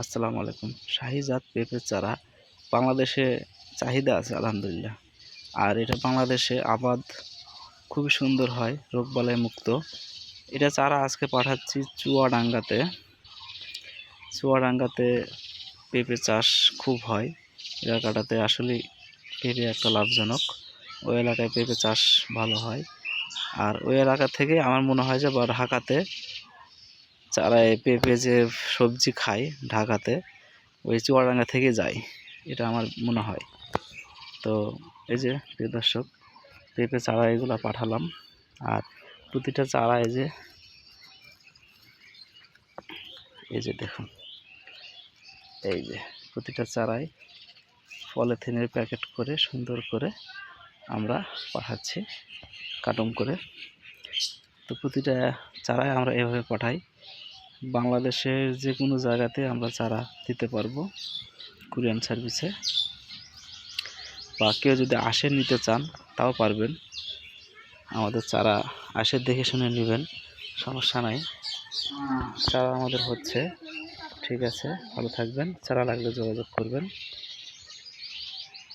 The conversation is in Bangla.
আসসালামু আলাইকুম। শাহিজাত পেঁপের চারা বাংলাদেশে চাহিদা আছে, আলহামদুলিল্লাহ। আর এটা বাংলাদেশে আবাদ খুবই সুন্দর হয়, রোগবালাই মুক্ত। এটা চারা আজকে পাঠাচ্ছি চুয়াডাঙ্গাতে। চুয়াডাঙ্গাতে পেঁপে চাষ খুব হয়। এলাকাটাতে আসলেই পেঁপে একটা লাভজনক। ওই এলাকায় পেঁপে চাষ ভালো হয়। আর ওই এলাকা থেকে আমার মনে হয় যে বা ঢাকাতে এই পেঁপে যে সবজি খায় ঢাকাতে, ওই চুয়াডাঙ্গা থেকে যায়, এটা আমার মনে হয়। তো এই যে, প্রিয় দর্শক, পেঁপে চারা এগুলো পাঠালাম। আর প্রতিটা চারা এই যে এই যে দেখুন, এই যে প্রতিটা চারায় পলিথিনের প্যাকেট করে সুন্দর করে আমরা পাঠাচ্ছি কাটুম করে। তো প্রতিটা চারায় আমরা এভাবে পাঠাই। বাংলাদেশের যে কোনো জায়গাতে আমরা চারা দিতে পারব কুরিয়ান সার্ভিসে। বা কেউ যদি আসে নিতে চান, তাও পারবেন। আমাদের চারা আসে দেখে শুনে নেবেন, সমস্যা নাই। চারা আমাদের হচ্ছে। ঠিক আছে, ভালো থাকবেন। চারা লাগলে যোগাযোগ করবেন।